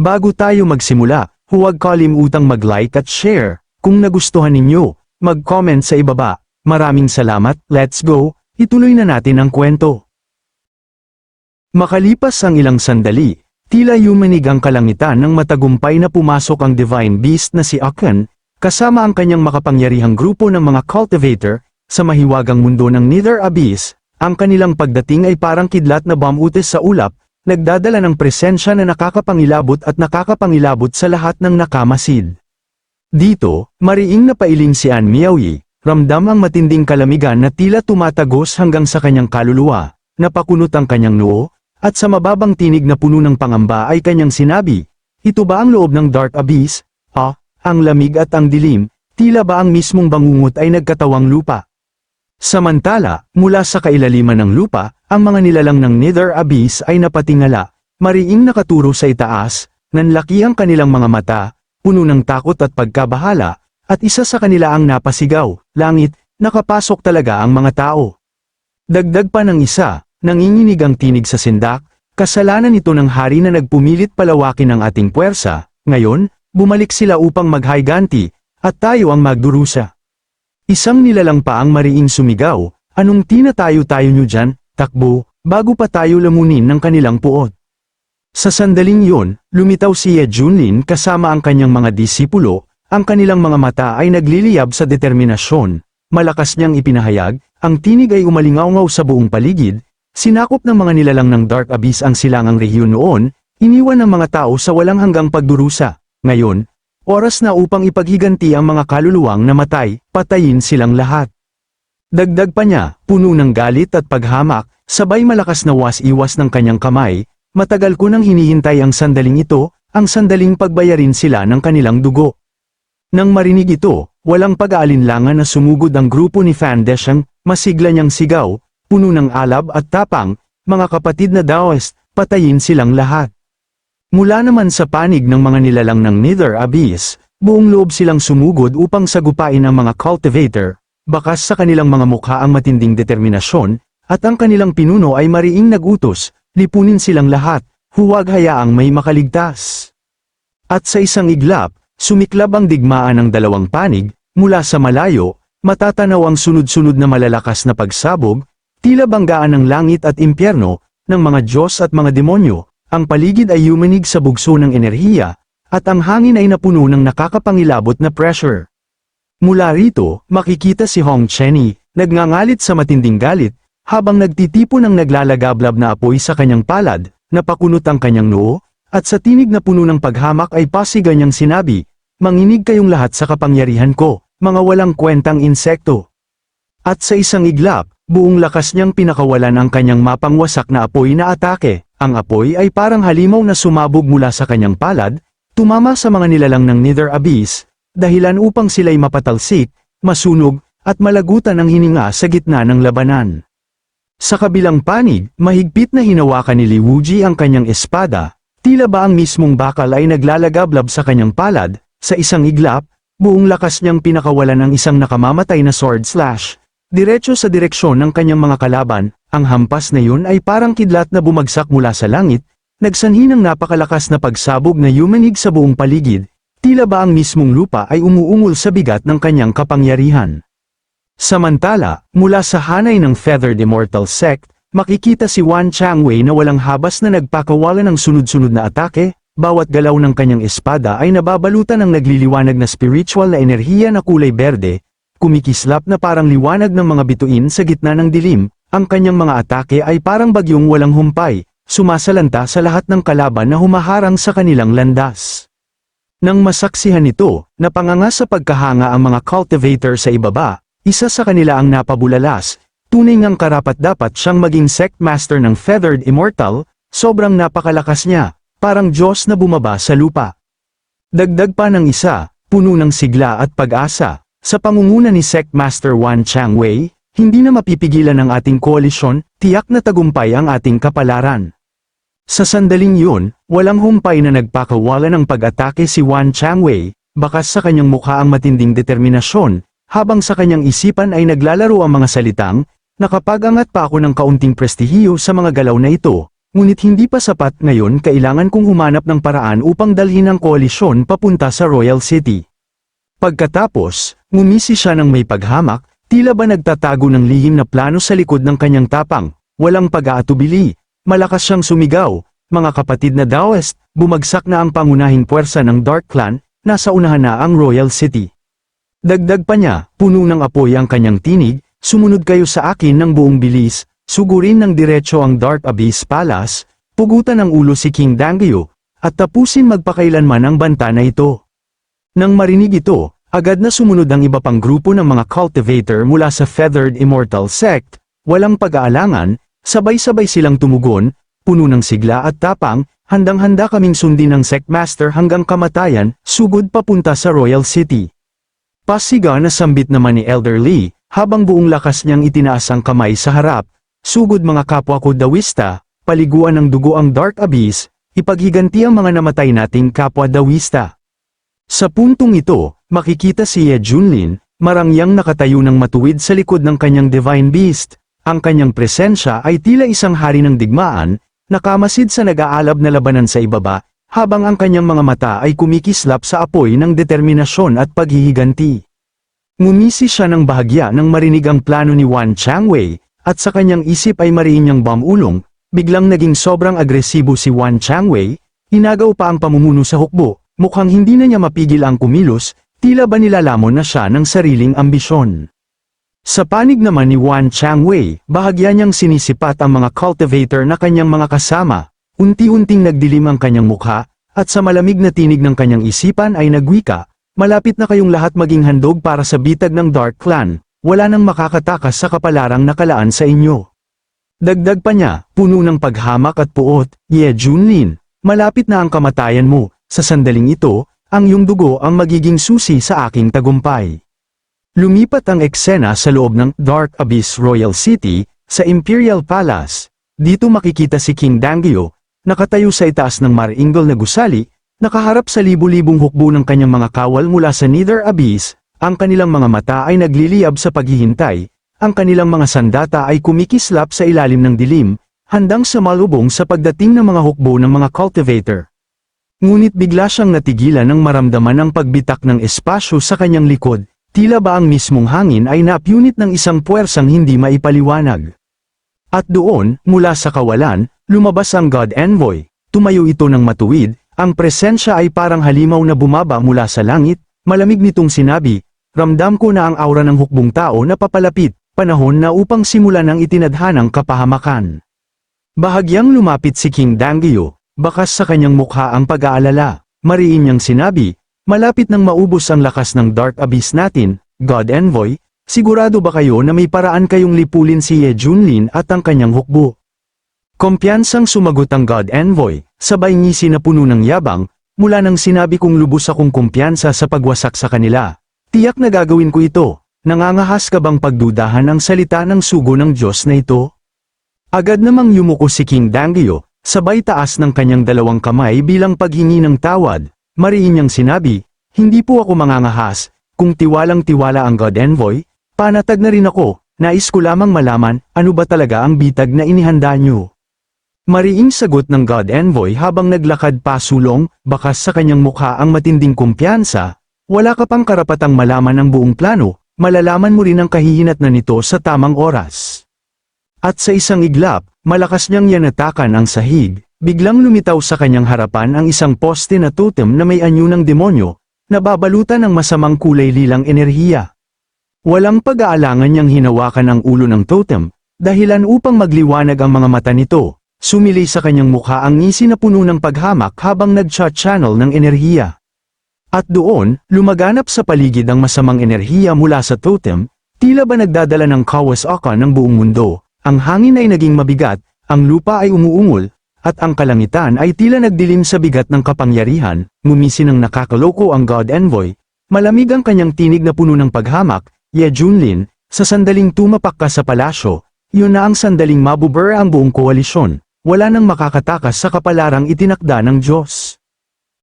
Bago tayo magsimula, huwag kalimutang mag-like at share. Kung nagustuhan ninyo, mag-comment sa ibaba. Maraming salamat, let's go, ituloy na natin ang kwento. Makalipas ang ilang sandali, tila yumanig ang kalangitan nang matagumpay na pumasok ang Divine Beast na si Akan, kasama ang kanyang makapangyarihang grupo ng mga cultivator, sa mahiwagang mundo ng Nether Abyss, ang kanilang pagdating ay parang kidlat na bamutes sa ulap, nagdadala ng presensya na nakakapangilabot at nakakapangilabot sa lahat ng nakamasid. Dito, mariing napailing si An Miaoyi, ramdam ang matinding kalamigan na tila tumatagos hanggang sa kanyang kaluluwa, napakunot ang kanyang noo, at sa mababang tinig na puno ng pangamba ay kanyang sinabi, Ito ba ang loob ng Dark Abyss? Ah, ang lamig at ang dilim, tila ba ang mismong bangungot ay nagkatawang lupa? Samantala, mula sa kailaliman ng lupa, ang mga nilalang ng Nether Abyss ay napatingala, mariing nakaturo sa itaas, nanlaki ang kanilang mga mata, puno ng takot at pagkabahala, at isa sa kanila ang napasigaw, langit, nakapasok talaga ang mga tao. Dagdag pa ng isa, nanginginig ang tinig sa sindak, kasalanan ito ng hari na nagpumilit palawakin ang ating puwersa, ngayon, bumalik sila upang maghayganti, at tayo ang magdurusa. Isang nilalang pa ang mariing sumigaw, anong tinatayo-tayo nyo dyan, takbo, bago pa tayo lamunin ng kanilang puot. Sa sandaling yon, lumitaw si Ye Junlin kasama ang kanyang mga disipulo, ang kanilang mga mata ay nagliliyab sa determinasyon, malakas niyang ipinahayag, ang tinig ay umalingaw sa buong paligid, sinakop ng mga nilalang ng Dark Abyss ang silangang rehiyon noon, iniwan ng mga tao sa walang hanggang pagdurusa. Ngayon, Oras na upang ipaghiganti ang mga kaluluwang namatay, patayin silang lahat. Dagdag pa niya, puno ng galit at paghamak, sabay malakas na was-iwas ng kanyang kamay, matagal ko nang hinihintay ang sandaling ito, ang sandaling pagbayarin sila ng kanilang dugo. Nang marinig ito, walang pag-aalinlangan na sumugod ang grupo ni Fan Desyang, masigla niyang sigaw, puno ng alab at tapang, mga kapatid na Daoist, patayin silang lahat. Mula naman sa panig ng mga nilalang ng Nether Abyss, buong loob silang sumugod upang sagupain ang mga cultivator, bakas sa kanilang mga mukha ang matinding determinasyon, at ang kanilang pinuno ay mariing nagutos, lipunin silang lahat, huwag hayaang may makaligtas. At sa isang iglap, sumiklab ang digmaan ng dalawang panig, mula sa malayo, matatanaw ang sunod-sunod na malalakas na pagsabog, tila banggaan ng langit at impyerno, ng mga Diyos at mga demonyo, ang paligid ay yumanig sa bugso ng enerhiya, at ang hangin ay napuno ng nakakapangilabot na pressure. Mula rito, makikita si Hong Chenny, nagngangalit sa matinding galit, habang nagtitipo ng naglalagablab na apoy sa kanyang palad, napakunot ang kanyang noo, at sa tinig na puno ng paghamak ay pasiga niyang sinabi, Manginig kayong lahat sa kapangyarihan ko, mga walang kwentang insekto. At sa isang iglap, buong lakas niyang pinakawalan ang kanyang mapangwasak na apoy na atake. Ang apoy ay parang halimaw na sumabog mula sa kanyang palad, tumama sa mga nilalang ng Nether Abyss, dahilan upang sila'y mapatalsik, masunog, at malagutan ang hininga sa gitna ng labanan. Sa kabilang panig, mahigpit na hinawakan ni Li Wuji ang kanyang espada, tila ba ang mismong bakal ay naglalagablab sa kanyang palad, sa isang iglap, buong lakas niyang pinakawalan ang isang nakamamatay na sword slash, diretso sa direksyon ng kanyang mga kalaban, ang hampas na yun ay parang kidlat na bumagsak mula sa langit, nagsanhi ng napakalakas na pagsabog na yumanig sa buong paligid, tila ba ang mismong lupa ay umuungol sa bigat ng kanyang kapangyarihan. Samantala, mula sa hanay ng Feathered Immortal Sect, makikita si Wan Changwei na walang habas na nagpakawala ng sunod-sunod na atake, bawat galaw ng kanyang espada ay nababalutan ng nagliliwanag na spiritual na enerhiya na kulay berde, kumikislap na parang liwanag ng mga bituin sa gitna ng dilim, ang kanyang mga atake ay parang bagyong walang humpay, sumasalanta sa lahat ng kalaban na humaharang sa kanilang landas. Nang masaksihan ito, napanganga sa pagkahanga ang mga cultivator sa ibaba, isa sa kanila ang napabulalas, tunay ngang karapat-dapat siyang maging sect master ng Feathered Immortal, sobrang napakalakas niya, parang Diyos na bumaba sa lupa. Dagdag pa ng isa, puno ng sigla at pag-asa, sa pangunguna ni Sect Master Wan Changwei, hindi na mapipigilan ng ating koalisyon, tiyak na tagumpay ang ating kapalaran. Sa sandaling yun, walang humpay na nagpakawala ng pag-atake si Wan Changwei, bakas sa kanyang mukha ang matinding determinasyon, habang sa kanyang isipan ay naglalaro ang mga salitang, nakapagangat pa ako ng kaunting prestihiyo sa mga galaw na ito, ngunit hindi pa sapat ngayon kailangan kong humanap ng paraan upang dalhin ang koalisyon papunta sa Royal City. Pagkatapos, ngumisi siya ng may paghamak, tila ba nagtatago ng lihim na plano sa likod ng kanyang tapang, walang pag-aatubili, malakas siyang sumigaw, mga kapatid na Daoist, bumagsak na ang pangunahing puwersa ng Dark Clan, nasa unahan na ang Royal City. Dagdag pa niya, puno ng apoy ang kanyang tinig, sumunod kayo sa akin ng buong bilis, sugurin ng diretso ang Dark Abyss Palace, pugutan ng ulo si King Dangyo, at tapusin magpakailanman ang banta na ito. Nang marinig ito, agad na sumunod ang iba pang grupo ng mga cultivator mula sa Feathered Immortal Sect, walang pag-aalangan, sabay-sabay silang tumugon, puno ng sigla at tapang, handang-handa kaming sundin ng Sectmaster hanggang kamatayan, sugod papunta sa Royal City. Pasiga na sambit naman ni Elder Lee, habang buong lakas niyang itinaas ang kamay sa harap, sugod mga kapwa ko Dawista, paliguan ng dugo ang Dark Abyss, ipaghiganti ang mga namatay nating kapwa Dawista. Sa puntong ito, makikita si Ye Junlin, marangyang nakatayo ng matuwid sa likod ng kanyang Divine Beast. Ang kanyang presensya ay tila isang hari ng digmaan, nakamasid sa nag-aalab na labanan sa ibaba, habang ang kanyang mga mata ay kumikislap sa apoy ng determinasyon at paghihiganti. Ngumisi siya ng bahagya nang marinig ang plano ni Wan Changwei, at sa kanyang isip ay mariin niyang bamulong, biglang naging sobrang agresibo si Wan Changwei, inagaw pa ang pamumuno sa hukbo, mukhang hindi na niya mapigil ang kumilos, tila ba nilalamon na siya ng sariling ambisyon. Sa panig naman ni Wan Changwei, bahagya niyang sinisipat ang mga cultivator na kanyang mga kasama, unti-unting nagdilim ang kanyang mukha, at sa malamig na tinig ng kanyang isipan ay nagwika, malapit na kayong lahat maging handog para sa bitag ng Dark Clan, wala nang makakatakas sa kapalarang nakalaan sa inyo. Dagdag pa niya, puno ng paghamak at puot, Ye Junlin, malapit na ang kamatayan mo, sa sandaling ito, ang iyong dugo ang magiging susi sa aking tagumpay. Lumipat ang eksena sa loob ng Dark Abyss Royal City, sa Imperial Palace. Dito makikita si King Dangyo, nakatayo sa itaas ng maringal na gusali, nakaharap sa libu-libong hukbo ng kanyang mga kawal mula sa Nether Abyss, ang kanilang mga mata ay nagliliyab sa paghihintay, ang kanilang mga sandata ay kumikislap sa ilalim ng dilim, handang sumalubong sa pagdating ng mga hukbo ng mga cultivator. Ngunit bigla siyang natigilan nang maramdaman ang pagbitak ng espasyo sa kanyang likod, tila ba ang mismong hangin ay napunit ng isang puwersang hindi maipaliwanag. At doon, mula sa kawalan, lumabas ang God Envoy, tumayo ito ng matuwid, ang presensya ay parang halimaw na bumaba mula sa langit, malamig nitong sinabi, ramdam ko na ang aura ng hukbong tao na papalapit, panahon na upang simulan ang itinadhanang kapahamakan. Bahagyang lumapit si King Dangyo, bakas sa kanyang mukha ang pag-aalala, mariin niyang sinabi, malapit nang maubos ang lakas ng Dark Abyss natin, God Envoy, sigurado ba kayo na may paraan kayong lipulin si Ye Junlin at ang kanyang hukbo? Kumpiyansang sumagot ang God Envoy, sabay ngisi na puno ng yabang, mula nang sinabi kong lubos akong kumpiyansa sa pagwasak sa kanila. Tiyak na gagawin ko ito, nangangahas ka bang pagdudahan ang salita ng sugo ng Diyos na ito? Agad namang yumuko si King Dangyo, sabay taas ng kanyang dalawang kamay bilang paghingi ng tawad, mariin niyang sinabi, hindi po ako mangangahas, kung tiwalang tiwala ang God Envoy, panatag na rin ako, nais ko lamang malaman, ano ba talaga ang bitag na inihanda niyo? Mariing sagot ng God Envoy habang naglakad pasulong, bakas sa kanyang mukha ang matinding kumpiyansa, wala ka pang karapatang malaman ang buong plano, malalaman mo rin ang kahihinat na nito sa tamang oras. At sa isang iglap, malakas niyang yanatakan ang sahig, biglang lumitaw sa kanyang harapan ang isang poste na totem na may anyo ng demonyo, nababalutan ng masamang kulay lilang enerhiya. Walang pag-aalangan niyang hinawakan ang ulo ng totem, dahilan upang magliwanag ang mga mata nito. Sumili sa kanyang mukha ang ngisi na puno ng paghamak habang nag-channel ng enerhiya. At doon, lumaganap sa paligid ang masamang enerhiya mula sa totem, tila ba nagdadala ng kawas aka ng buong mundo, ang hangin ay naging mabigat, ang lupa ay umuungol, at ang kalangitan ay tila nagdilim sa bigat ng kapangyarihan, ngumisi ng nakakaloko ang God Envoy, malamig ang kanyang tinig na puno ng paghamak, Ye Junlin, sa sandaling tumapak ka sa palasyo, yun na ang sandaling mabubura ang buong koalisyon, wala nang makakatakas sa kapalarang itinakda ng Diyos.